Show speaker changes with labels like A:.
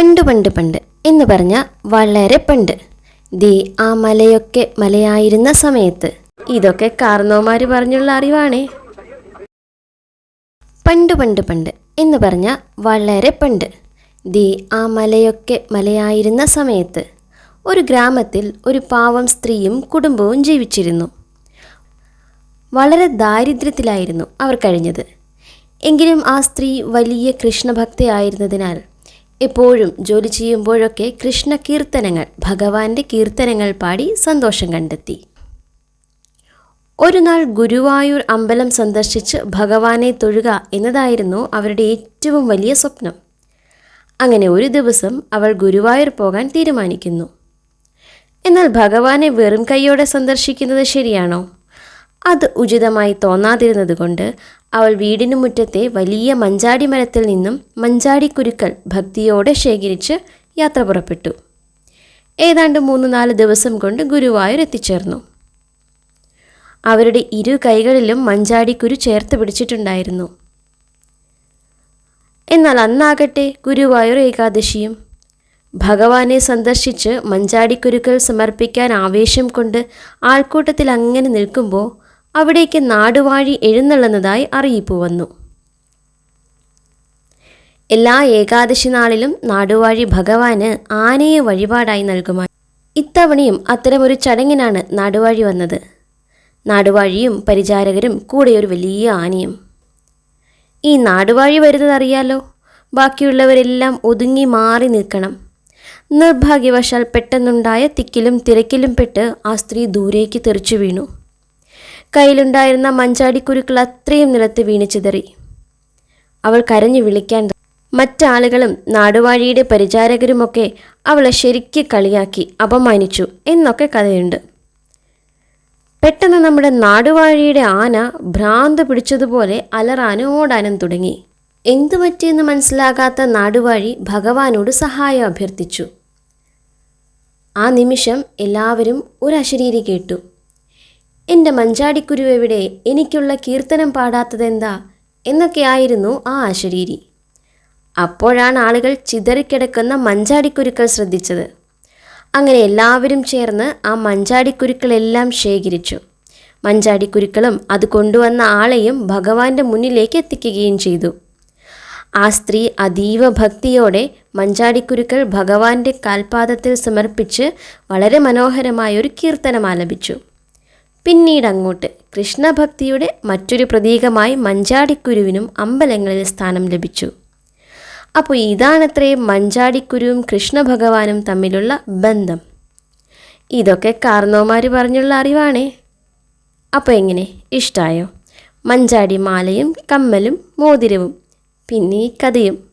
A: പണ്ട് പണ്ട് പണ്ട് എന്ന് പറഞ്ഞ വളരെ പണ്ട്. ദേ ആ മലയൊക്കെ മലയായിരുന്ന സമയത്ത്. ഇതൊക്കെ കാർന്നോമാര് പറഞ്ഞുള്ള അറിവാണേ. പണ്ട് പണ്ട് പണ്ട് എന്ന് പറഞ്ഞ വളരെ പണ്ട്. ദേ ആ മലയൊക്കെ മലയായിരുന്ന സമയത്ത് ഒരു ഗ്രാമത്തിൽ ഒരു പാവം സ്ത്രീയും കുടുംബവും ജീവിച്ചിരുന്നു. വളരെ ദാരിദ്ര്യത്തിലായിരുന്നു അവർ കഴിഞ്ഞത്. എങ്കിലും ആ സ്ത്രീ വലിയ കൃഷ്ണഭക്തയായിരുന്നതിനാൽ എപ്പോഴും ജോലി ചെയ്യുമ്പോഴൊക്കെ കൃഷ്ണ കീർത്തനങ്ങൾ ഭഗവാന്റെ കീർത്തനങ്ങൾ പാടി സന്തോഷം കണ്ടെത്തി. ഒരു നാൾ ഗുരുവായൂർ അമ്പലം സന്ദർശിച്ച് ഭഗവാനെ തൊഴുക എന്നതായിരുന്നു അവരുടെ ഏറ്റവും വലിയ സ്വപ്നം. അങ്ങനെ ഒരു ദിവസം അവൾ ഗുരുവായൂർ പോകാൻ തീരുമാനിക്കുന്നു. എന്നാൽ ഭഗവാനെ വെറും കൈയോടെ സന്ദർശിക്കുന്നത് ശരിയാണോ? അത് ഉചിതമായി തോന്നാതിരുന്നത് കൊണ്ട് അവൾ വീടിനു മുറ്റത്തെ വലിയ മഞ്ചാടി മരത്തിൽ നിന്നും മഞ്ചാടി കുരുക്കൾ ഭക്തിയോടെ ശേഖരിച്ച് യാത്ര പുറപ്പെട്ടു. ഏതാണ്ട് മൂന്ന് നാല് ദിവസം കൊണ്ട് ഗുരുവായൂർ എത്തിച്ചേർന്നു. അവരുടെ ഇരു കൈകളിലും മഞ്ചാടിക്കുരു ചേർത്ത് പിടിച്ചിട്ടുണ്ടായിരുന്നു. എന്നാൽ അന്നാകട്ടെ ഗുരുവായൂർ ഏകാദശിയും. ഭഗവാനെ സന്ദർശിച്ച് മഞ്ചാടിക്കുരുക്കൾ സമർപ്പിക്കാൻ ആവേശം കൊണ്ട് ആൾക്കൂട്ടത്തിൽ അങ്ങനെ നിൽക്കുമ്പോൾ അവിടേക്ക് നാടുവാഴി എഴുന്നള്ളുന്നതായി അറിയിപ്പ് വന്നു. എല്ലാ ഏകാദശി നാളിലും നാടുവാഴി ഭഗവാന് ആനയെ വഴിപാടായി നൽകുമായി ഇത്തവണയും അത്തരമൊരു ചടങ്ങിനാണ് നാടുവാഴി വന്നത്. നാടുവാഴിയും പരിചാരകരും കൂടെ ഒരു വലിയ ആനയും. ഈ നാടുവാഴി വരുന്നതറിയാലോ? ബാക്കിയുള്ളവരെല്ലാം ഒതുങ്ങി മാറി നിൽക്കണം. നിർഭാഗ്യവശാൽ പെട്ടെന്നുണ്ടായ തിക്കിലും തിരക്കിലും പെട്ട് ആ സ്ത്രീ ദൂരേക്ക് തെറിച്ചു വീണു. കയ്യിലുണ്ടായിരുന്ന മഞ്ചാടിക്കുരുക്കൾ അത്രയും നിലത്ത് വീണ് ചിതറി. അവൾ കരഞ്ഞു വിളിക്കാൻ മറ്റാളുകളും നാടുവാഴിയുടെ പരിചാരകരുമൊക്കെ അവളെ ശരിക്ക് കളിയാക്കി അപമാനിച്ചു എന്നൊക്കെ കഥയുണ്ട്. പെട്ടെന്ന് നമ്മുടെ നാടുവാഴിയുടെ ആന ഭ്രാന്ത് പിടിച്ചതുപോലെ അലറാനും ഓടാനും തുടങ്ങി. എന്തു പറ്റിയെന്ന് മനസ്സിലാകാത്ത നാടുവാഴി ഭഗവാനോട് സഹായം അഭ്യർത്ഥിച്ചു. ആ നിമിഷം എല്ലാവരും ഒരു അശരീരി കേട്ടു. എന്റെ മഞ്ചാടിക്കുരു എവിടെ? എനിക്കുള്ള കീർത്തനം പാടാത്തതെന്താ? എന്നൊക്കെയായിരുന്നു ആ അശരീരി അപ്പോഴാണ് ആളുകൾ ചിതറിക്കിടക്കുന്ന മഞ്ചാടിക്കുരുക്കൾ ശ്രദ്ധിച്ചത്. അങ്ങനെ എല്ലാവരും ചേർന്ന് ആ മഞ്ചാടിക്കുരുക്കളെല്ലാം ശേഖരിച്ചു. മഞ്ചാടിക്കുരുക്കളും അത് കൊണ്ടുവന്ന ആളെയും ഭഗവാന്റെ മുന്നിലേക്ക് എത്തിക്കുകയും ചെയ്തു. ആ സ്ത്രീ അതീവ ഭക്തിയോടെ മഞ്ചാടിക്കുരുക്കൾ ഭഗവാന്റെ കാൽപാദത്തിൽ സമർപ്പിച്ച് വളരെ മനോഹരമായ ഒരു കീർത്തനം ആലപിച്ചു. പിന്നീട് അങ്ങോട്ട് കൃഷ്ണഭക്തിയുടെ മറ്റൊരു പ്രതീകമായി മഞ്ചാടിക്കുരുവിനും അമ്പലങ്ങളിൽ സ്ഥാനം ലഭിച്ചു. അപ്പോൾ ഇതാണത്രേ മഞ്ചാടിക്കുരുവും കൃഷ്ണഭഗവാനും തമ്മിലുള്ള ബന്ധം. ഇതൊക്കെ കാർന്നോമാർ പറഞ്ഞുള്ള അറിവാണേ. അപ്പോൾ എങ്ങനെ? ഇഷ്ടായോ? മഞ്ചാടി മാലയും കമ്മലും മോതിരവും പിന്നെ ഈ കഥയും.